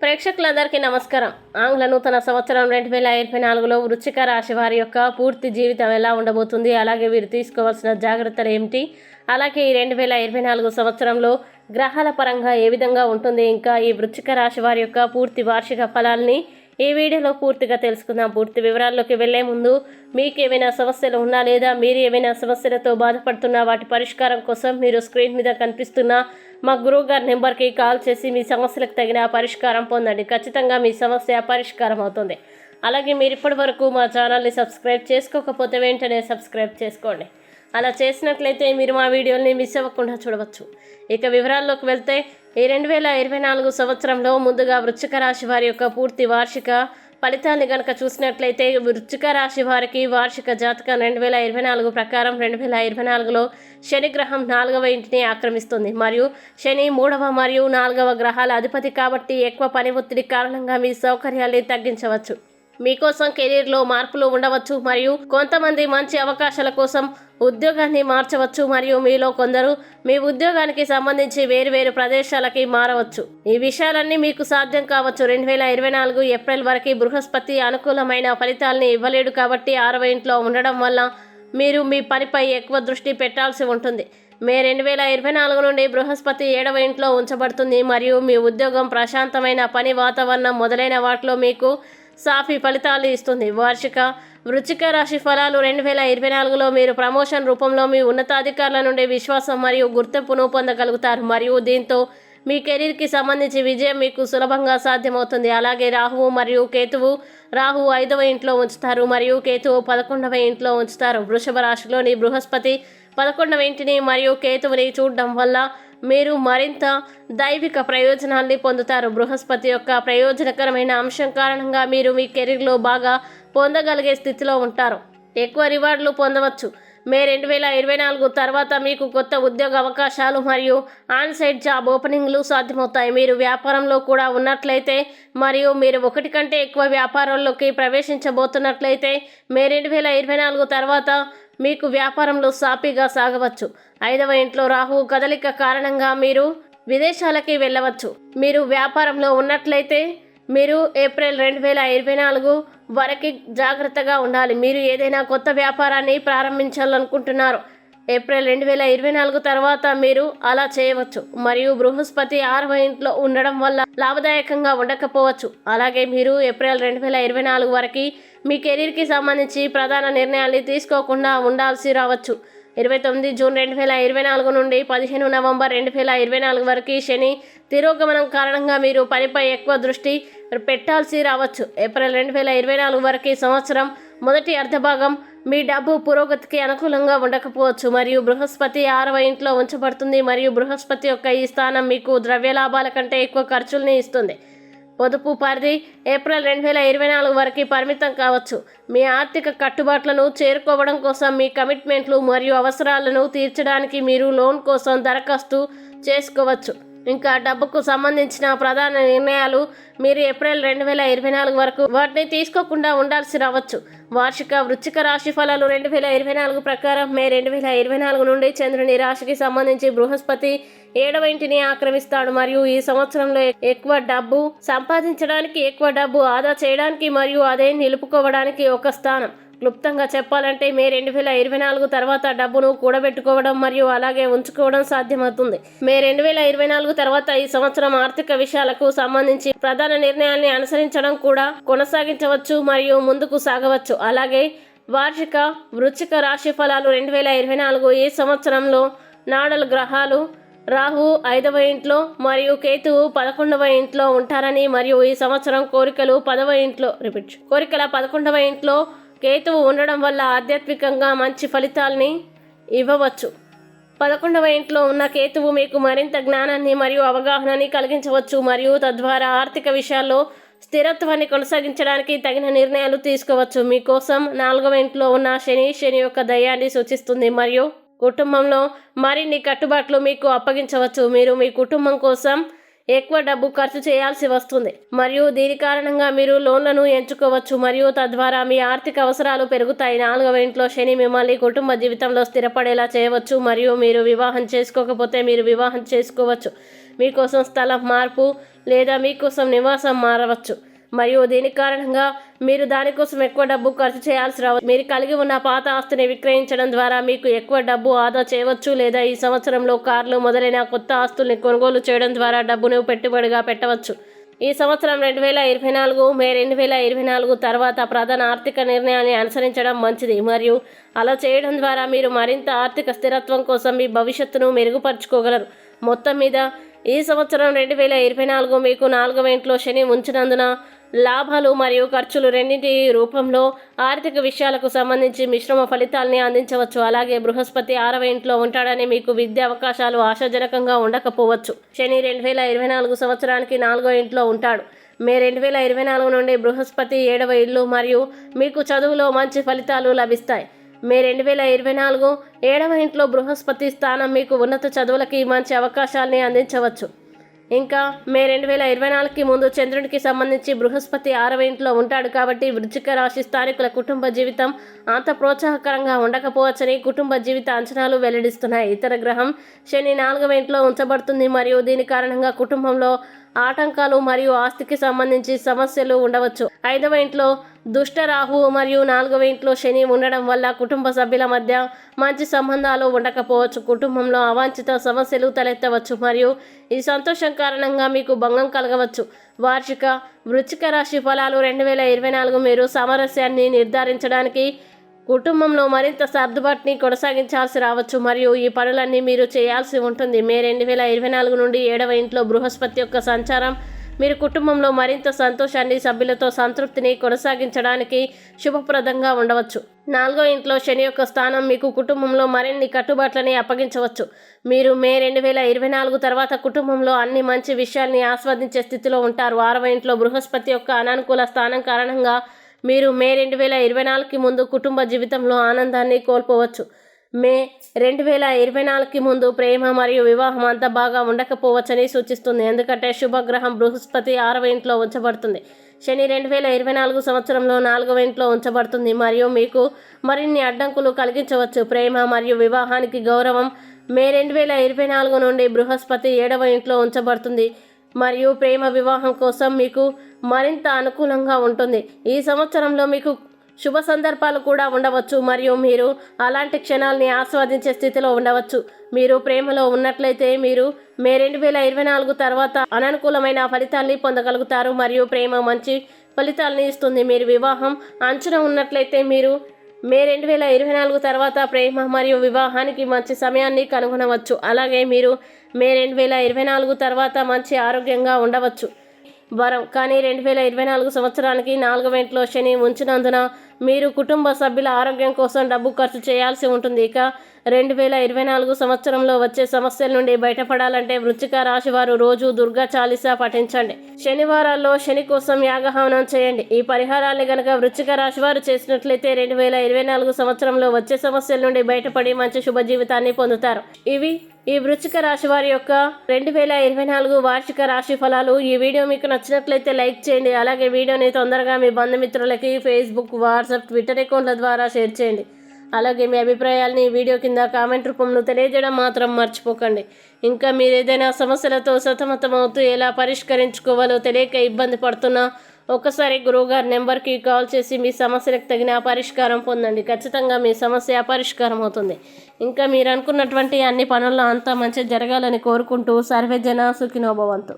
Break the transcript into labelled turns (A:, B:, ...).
A: ప్రేక్షకులందరికీ నమస్కారం. ఆంగ్ల నూతన సంవత్సరం రెండు వేల ఇరవై నాలుగులో వృచ్చిక రాశి వారి యొక్క పూర్తి జీవితం ఎలా ఉండబోతుంది? అలాగే వీరు తీసుకోవాల్సిన జాగ్రత్తలు ఏమిటి? అలాగే ఈ రెండు వేల ఇరవై నాలుగు సంవత్సరంలో గ్రహాల పరంగా ఏ విధంగా ఉంటుంది? ఇంకా ఈ వృచ్చిక రాశి వారి యొక్క పూర్తి వార్షిక ఫలాల్ని ఈ వీడియోలో పూర్తిగా తెలుసుకుందాం. పూర్తి వివరాల్లోకి వెళ్ళే ముందు మీకు ఏమైనా సమస్యలు ఉన్నా లేదా మీరు ఏమైనా సమస్యలతో బాధపడుతున్నా వాటి పరిష్కారం కోసం మీరు స్క్రీన్ మీద కనిపిస్తున్న మా గురువు గారి నెంబర్కి కాల్ చేసి మీ సమస్యలకు తగిన పరిష్కారం పొందండి. ఖచ్చితంగా మీ సమస్య పరిష్కారం అవుతుంది. అలాగే మీరు ఇప్పటి వరకు మా ఛానల్ని సబ్స్క్రైబ్ చేసుకోకపోతే వెంటనే సబ్స్క్రైబ్ చేసుకోండి. అలా చేసినట్లయితే మీరు మా వీడియోని మిస్ అవ్వకుండా చూడవచ్చు. ఇక వివరాల్లోకి వెళ్తే ఈ రెండు వేల ఇరవై నాలుగు సంవత్సరంలో ముందుగా వృశ్చిక రాశి వారి యొక్క పూర్తి వార్షిక ఫలితాన్ని కనుక చూసినట్లయితే వృశ్చిక రాశి వారికి వార్షిక జాతకం రెండు వేల ఇరవై నాలుగు ప్రకారం రెండు వేల ఇరవై నాలుగులో శని గ్రహం నాలుగవ ఇంటిని ఆక్రమిస్తుంది. మరియు శని మూడవ మరియు నాలుగవ గ్రహాల అధిపతి కాబట్టి ఎక్కువ పని ఒత్తిడి కారణంగా మీ సౌకర్యాన్ని తగ్గించవచ్చు. మీకోసం కెరీర్లో మార్పులు ఉండవచ్చు మరియు కొంతమంది మంచి అవకాశాల కోసం ఉద్యోగాన్ని మార్చవచ్చు మరియు మీలో కొందరు మీ ఉద్యోగానికి సంబంధించి వేరువేరు ప్రదేశాలకి మారవచ్చు. ఈ విషయాలన్నీ మీకు సాధ్యం కావచ్చు. రెండు వేల ఇరవై నాలుగు ఏప్రిల్ వరకు బృహస్పతి అనుకూలమైన ఫలితాల్ని ఇవ్వలేడు కాబట్టి ఆరవ ఇంట్లో ఉండడం వల్ల మీరు మీ పనిపై ఎక్కువ దృష్టి పెట్టాల్సి ఉంటుంది. మే రెండు వేల ఇరవై నాలుగు నుండి బృహస్పతి ఏడవ ఇంట్లో ఉంచబడుతుంది మరియు మీ ఉద్యోగం ప్రశాంతమైన పని వాతావరణం మొదలైన వాటిలో మీకు సాఫీ ఫలితాలు ఇస్తుంది. వార్షిక వృచ్చిక రాశి ఫలాలు రెండు వేల ఇరవై నాలుగులో మీరు ప్రమోషన్ రూపంలో మీ ఉన్నతాధికారుల నుండి విశ్వాసం మరియు గుర్తింపును పొందగలుగుతారు. మరియు దీంతో మీ కెరీర్కి సంబంధించి విజయం మీకు సులభంగా సాధ్యమవుతుంది. అలాగే రాహువు మరియు కేతువు రాహువు ఐదవ ఇంట్లో ఉంచుతారు మరియు కేతువు పదకొండవ ఇంట్లో ఉంచుతారు. వృషభ రాశిలోని బృహస్పతి పదకొండవ ఇంటిని మరియు కేతువుని చూడడం వల్ల మీరు మరింత దైవిక ప్రయోజనాల్ని పొందుతారు. బృహస్పతి యొక్క ప్రయోజనకరమైన అంశం కారణంగా మీరు మీ కెరీర్లో బాగా పొందగలిగే స్థితిలో ఉంటారు. ఎక్కువ రివార్డులు పొందవచ్చు. మే రెండు వేల ఇరవై నాలుగు తర్వాత మీకు కొత్త ఉద్యోగ అవకాశాలు మరియు ఆన్సైట్ జాబ్ ఓపెనింగ్లు సాధ్యమవుతాయి. మీరు వ్యాపారంలో కూడా ఉన్నట్లయితే మరియు మీరు ఒకటి కంటే ఎక్కువ వ్యాపారాల్లోకి ప్రవేశించబోతున్నట్లయితే మే రెండు వేల ఇరవై నాలుగు తర్వాత మీకు వ్యాపారంలో సాఫీగా సాగవచ్చు. ఐదవ ఇంట్లో రాహు కదలిక కారణంగా మీరు విదేశాలకి వెళ్ళవచ్చు. మీరు వ్యాపారంలో ఉన్నట్లయితే మీరు ఏప్రిల్ రెండు వేల ఇరవై నాలుగు వరకు జాగ్రత్తగా ఉండాలి. మీరు ఏదైనా కొత్త వ్యాపారాన్ని ప్రారంభించాలనుకుంటున్నారు. ఏప్రిల్ రెండు వేల ఇరవై నాలుగు తర్వాత మీరు అలా చేయవచ్చు. మరియు బృహస్పతి ఆరవ ఇంట్లో ఉండడం వల్ల లాభదాయకంగా ఉండకపోవచ్చు. అలాగే మీరు ఏప్రిల్ రెండు వేల ఇరవై నాలుగు వరకు మీ కెరీర్కి సంబంధించి ప్రధాన నిర్ణయాలు తీసుకోకుండా ఉండాల్సి రావచ్చు. ఇరవై తొమ్మిది జూన్ రెండు వేల ఇరవై నాలుగు నుండి పదిహేను నవంబర్ రెండు వేల ఇరవై నాలుగు వరకు శని తిరోగమనం కారణంగా మీరు పనిపై ఎక్కువ దృష్టి పెట్టాల్సి రావచ్చు. ఏప్రిల్ రెండు వేల ఇరవై నాలుగు వరకు సంవత్సరం మొదటి అర్ధభాగం మీ డబ్బు పురోగతికి అనుకూలంగా ఉండకపోవచ్చు. మరియు బృహస్పతి ఆరవ ఇంట్లో ఉంచబడుతుంది. మరియు బృహస్పతి యొక్క ఈ స్థానం మీకు ద్రవ్య లాభాల కంటే ఎక్కువ ఖర్చుల్ని ఇస్తుంది. పొదుపు పరిధి ఏప్రిల్ రెండు వేల ఇరవై నాలుగు వరకు పరిమితం కావచ్చు. మీ ఆర్థిక కట్టుబాట్లను చేరుకోవడం కోసం మీ కమిట్మెంట్లు మరియు అవసరాలను తీర్చడానికి మీరు లోన్ కోసం దరఖాస్తు చేసుకోవచ్చు. ఇంకా డబ్బుకు సంబంధించిన ప్రధాన నిర్ణయాలు మీరు ఏప్రిల్ రెండు వేల ఇరవై నాలుగు వరకు వాటిని తీసుకోకుండా ఉండాల్సి రావచ్చు. వార్షిక వృచ్చిక రాశి ఫలాలు రెండు వేల ఇరవై నాలుగు ప్రకారం మే రెండు వేల ఇరవై నాలుగు నుండి చంద్రుని రాశికి సంబంధించి బృహస్పతి ఏడవ ఇంటిని ఆక్రమిస్తాడు. మరియు ఈ సంవత్సరంలో ఎక్కువ డబ్బు సంపాదించడానికి ఎక్కువ డబ్బు ఆదా చేయడానికి మరియు అదే నిలుపుకోవడానికి ఒక స్థానం. క్లుప్తంగా చెప్పాలంటే మే రెండు వేల ఇరవై నాలుగు తర్వాత డబ్బును కూడబెట్టుకోవడం మరియు అలాగే ఉంచుకోవడం సాధ్యమవుతుంది. మే రెండు వేల ఇరవై నాలుగు తర్వాత ఈ సంవత్సరం ఆర్థిక విషయాలకు సంబంధించి ప్రధాన నిర్ణయాల్ని అనుసరించడం కూడా కొనసాగించవచ్చు మరియు ముందుకు సాగవచ్చు. అలాగే వార్షిక వృచ్చిక రాశి ఫలాలు రెండు వేల ఇరవై నాలుగు ఈ సంవత్సరంలో నాడల గ్రహాలు రాహు ఐదవ ఇంట్లో మరియు కేతువు పదకొండవ ఇంట్లో ఉంటారని మరియు ఈ సంవత్సరం కోరికలు పదవ ఇంట్లో రిపీట్ కోరికల పదకొండవ ఇంట్లో కేతువు ఉండడం వల్ల ఆధ్యాత్మికంగా మంచి ఫలితాల్ని ఇవ్వవచ్చు. పదకొండవ ఇంట్లో ఉన్న కేతువు మీకు మరింత జ్ఞానాన్ని మరియు అవగాహనని కలిగించవచ్చు మరియు తద్వారా ఆర్థిక విషయాల్లో స్థిరత్వాన్ని కొనసాగించడానికి తగిన నిర్ణయాలు తీసుకోవచ్చు. మీకోసం నాలుగవ ఇంట్లో ఉన్న శని శని యొక్క దయాన్ని సూచిస్తుంది మరియు కుటుంబంలో మరిన్ని కట్టుబాట్లు మీకు అప్పగించవచ్చు. మీరు మీ కుటుంబం కోసం ఎక్కువ డబ్బు ఖర్చు చేయాల్సి వస్తుంది. మరియు దీని కారణంగా మీరు లోన్లను ఎంచుకోవచ్చు. మరియు తద్వారా మీ ఆర్థిక అవసరాలు పెరుగుతాయి. నాలుగవ ఇంట్లో శని మిమ్మల్ని కుటుంబ జీవితంలో స్థిరపడేలా చేయవచ్చు. మరియు మీరు వివాహం చేసుకోకపోతే మీరు వివాహం చేసుకోవచ్చు. మీకోసం స్థలం మార్పు లేదా మీకోసం నివాసం మారవచ్చు. మరియు దీని కారణంగా మీరు దానికోసం ఎక్కువ డబ్బు ఖర్చు చేయాల్సి రావచ్చు మీరు కలిగి ఉన్న పాత ఆస్తిని విక్రయించడం ద్వారా మీకు ఎక్కువ డబ్బు ఆదా చేయవచ్చు లేదా ఈ సంవత్సరంలో కార్లు మొదలైన కొత్త ఆస్తుల్ని కొనుగోలు చేయడం ద్వారా డబ్బును పెట్టుబడిగా పెట్టవచ్చు. ఈ సంవత్సరం రెండు వేల ఇరవై నాలుగు మే రెండు వేల ఇరవై నాలుగు తర్వాత ప్రధాన ఆర్థిక నిర్ణయాన్ని అనుసరించడం మంచిది. మరియు అలా చేయడం ద్వారా మీరు మరింత ఆర్థిక స్థిరత్వం కోసం మీ భవిష్యత్తును మెరుగుపరుచుకోగలరు. మొత్తం మీద ఈ సంవత్సరం రెండు వేల ఇరవై నాలుగు మీకు నాలుగవ ఇంట్లో శని ఉంచినందున లాభాలు మరియు ఖర్చులు రెండింటి రూపంలో ఆర్థిక విషయాలకు సంబంధించి మిశ్రమ ఫలితాల్ని అందించవచ్చు. అలాగే బృహస్పతి ఆరవ ఇంట్లో ఉంటాడని మీకు విద్యా అవకాశాలు ఆశాజనకంగా ఉండకపోవచ్చు. శని రెండు వేల ఇరవై నాలుగు సంవత్సరానికి నాలుగో ఇంట్లో ఉంటాడు. మే రెండు వేల ఇరవై నాలుగు నుండి బృహస్పతి ఏడవ ఇల్లు మరియు మీకు చదువులో మంచి ఫలితాలు లభిస్తాయి. మే రెండు వేల ఇరవై నాలుగు ఏడవ ఇంట్లో బృహస్పతి స్థానం మీకు ఉన్నత చదువులకి మంచి అవకాశాలని అందించవచ్చు. ఇంకా మే రెండు వేల ఇరవై నాలుగుకి ముందు చంద్రునికి సంబంధించి బృహస్పతి ఆరవ ఇంట్లో ఉంటాడు కాబట్టి వృచ్చిక రాశి స్థానికుల కుటుంబ జీవితం అంత ప్రోత్సాహకరంగా ఉండకపోవచ్చని కుటుంబ జీవిత అంచనాలు వెల్లడిస్తున్నాయి. ఇతర గ్రహం శని నాలుగవ ఇంట్లో ఉంచబడుతుంది మరియు దీని కారణంగా కుటుంబంలో ఆటంకాలు మరియు ఆస్తికి సంబంధించి సమస్యలు ఉండవచ్చు. ఐదవ ఇంట్లో దుష్ట మరియు నాలుగవ ఇంట్లో శని ఉండడం వల్ల కుటుంబ సభ్యుల మధ్య మంచి సంబంధాలు ఉండకపోవచ్చు. కుటుంబంలో అవాంఛిత సమస్యలు తలెత్తవచ్చు మరియు ఈ సంతోషం కారణంగా మీకు భంగం కలగవచ్చు. వార్షిక వృచ్చిక రాశి ఫలాలు రెండు వేల ఇరవై నాలుగు మీరు సామరస్యాన్ని నిర్ధారించడానికి కుటుంబంలో మరింత సర్దుబాటుని కొనసాగించాల్సి రావచ్చు మరియు ఈ పనులన్నీ మీరు చేయాల్సి ఉంటుంది. మే రెండు వేల ఇరవై నాలుగు నుండి ఏడవ ఇంట్లో బృహస్పతి యొక్క సంచారం మీరు కుటుంబంలో మరింత సంతోషాన్ని సభ్యులతో సంతృప్తిని కొనసాగించడానికి శుభప్రదంగా ఉండవచ్చు. నాలుగో ఇంట్లో శని యొక్క స్థానం మీకు కుటుంబంలో మరిన్ని కట్టుబాట్లని అప్పగించవచ్చు. మీరు మే రెండు వేల ఇరవై నాలుగు తర్వాత కుటుంబంలో అన్ని మంచి విషయాల్ని ఆస్వాదించే స్థితిలో ఉంటారు. ఆరవ ఇంట్లో బృహస్పతి యొక్క అనానుకూల స్థానం కారణంగా మీరు మే రెండు వేల ఇరవై నాలుగుకి ముందు కుటుంబ జీవితంలో ఆనందాన్ని కోల్పోవచ్చు. మే రెండు వేల ఇరవై నాలుగుకి ముందు ప్రేమ మరియు వివాహం అంత బాగా ఉండకపోవచ్చని సూచిస్తుంది. ఎందుకంటే శుభగ్రహం బృహస్పతి ఆరవ ఇంట్లో ఉంచబడుతుంది. శని రెండు వేల ఇరవై నాలుగు సంవత్సరంలో నాలుగవ ఇంట్లో ఉంచబడుతుంది. మరియు మీకు మరిన్ని అడ్డంకులు కలిగించవచ్చు. ప్రేమ మరియు వివాహానికి గౌరవం మే రెండు వేల ఇరవై నాలుగు నుండి బృహస్పతి ఏడవ ఇంట్లో ఉంచబడుతుంది. మరియు ప్రేమ వివాహం కోసం మీకు మరింత అనుకూలంగా ఉంటుంది. ఈ సంవత్సరంలో మీకు శుభ సందర్భాలు కూడా ఉండవచ్చు. మరియు మీరు అలాంటి క్షణాల్ని ఆస్వాదించే స్థితిలో ఉండవచ్చు. మీరు ప్రేమలో ఉన్నట్లయితే మీరు మే రెండు వేల ఇరవై నాలుగు తర్వాత అననుకూలమైన ఫలితాల్ని పొందగలుగుతారు. మరియు ప్రేమ మంచి ఫలితాల్ని ఇస్తుంది. మీరు వివాహం అంచున ఉన్నట్లయితే మీరు మే రెండు వేల ఇరవై నాలుగు తర్వాత ప్రేమ మరియు వివాహానికి మంచి సమయాన్ని కనుగొనవచ్చు. అలాగే మీరు మే రెండు వేల ఇరవై నాలుగు తర్వాత మంచి ఆరోగ్యంగా ఉండవచ్చు. వరం. కానీ రెండు వేల ఇరవై నాలుగు సంవత్సరానికి నాలుగవ ఇంట్లో శని ఉంచినందున మీరు కుటుంబ సభ్యుల ఆరోగ్యం కోసం డబ్బు ఖర్చు చేయాల్సి ఉంటుంది. ఇక రెండు వేల ఇరవై నాలుగు సంవత్సరంలో వచ్చే సమస్యల నుండి బయటపడాలంటే వృచ్చిక రాశి వారు రోజు దుర్గా చాలీసా పఠించండి. శనివారాల్లో శని కోసం యాగహవనం చేయండి. ఈ పరిహారాన్ని గనక వృచ్చిక రాశి వారు చేసినట్లయితే రెండు వేల ఇరవై నాలుగు సంవత్సరంలో వచ్చే సమస్యల నుండి బయటపడి మంచి శుభ జీవితాన్ని పొందుతారు. ఇవి ఈ వృచ్చిక రాశి వారి యొక్క రెండు వేల ఇరవై నాలుగు వార్షిక రాశి ఫలాలు. ఈ వీడియో మీకు నచ్చినట్లయితే లైక్ చేయండి. అలాగే వీడియోని తొందరగా మీ బంధుమిత్రులకి ఫేస్బుక్ వాట్సాప్ ట్విట్టర్ అకౌంట్ల ద్వారా షేర్ చేయండి. అలాగే మీ అభిప్రాయాల్ని వీడియో కింద కామెంట్ రూపంలో తెలియజేయడం మాత్రం మర్చిపోకండి. ఇంకా మీరు ఏదైనా సమస్యలతో సతమతమవుతూ ఎలా పరిష్కరించుకోవాలో తెలియక ఇబ్బంది పడుతున్నా ఒక్కసారి గురువుగారి నెంబర్కి కాల్ చేసి మీ సమస్యలకు తగిన పరిష్కారం పొందండి. ఖచ్చితంగా మీ సమస్య పరిష్కారం అవుతుంది. ఇంకా మీరు అనుకున్నటువంటి అన్ని పనుల్లో అంతా మంచి జరగాలని కోరుకుంటూ సర్వేజన సుఖినోభవంతు.